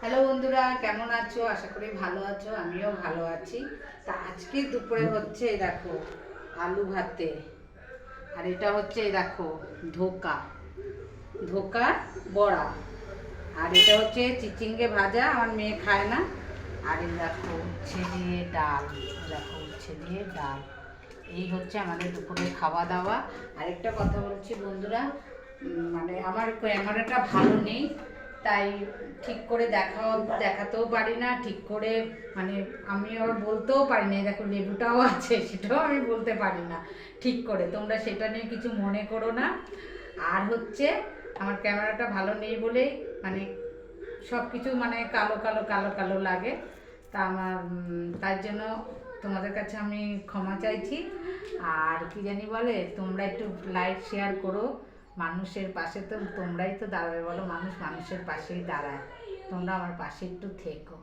Hello বন্ধুরা, কেমন আছো? আশা করি ভালো আছো, আমিও ভালো আছি। তা আজকে দুপুরে হচ্ছে দেখো, আলু ভাতে। আর এটা হচ্ছে দেখো, ধোকা। ধোকা বড়া। আর এটা হচ্ছে চিচিঙ্গে ভাজা, আমার মেয়ে খায় না। আর এই দেখো, উচ্ছে দিয়ে ডাল। দেখো, উচ্ছে দিয়ে ডাল। এই হচ্ছে আমাদের দুপুরে খাওয়া দাওয়া আরেকটা কথা বলছি বন্ধুরা মানে আমার ক্যামেরাটা ভালো নেই। তাই ঠিক করে দেখাও, দেখাতেও পারি না, ঠিক করে মানে আমি আবার বলতেও পারি না দেখো লেবুটাও আছে, সেটাও আমি বলতে পারি না, ঠিক করে, তোমরা সেটা নিয়ে কিছু মনে করো না। আর হচ্ছে, আমার ক্যামেরাটা ভালো নেই বলেই মানে সব কিছু মানে কালো কালো কালো কালো লাগে, তা আমার তার জন্য তোমাদের কাছে আমি ক্ষমা চাইছি। আর কি জানি বলে, তোমরা একটু লাইক শেয়ার করো। মানুষের পাশে তো তোমরাই তো দাঁড়াবে, বলো মানুষ মানুষের পাশেই দাঁড়ায়। তোমরা আমার পাশে একটু থেকো।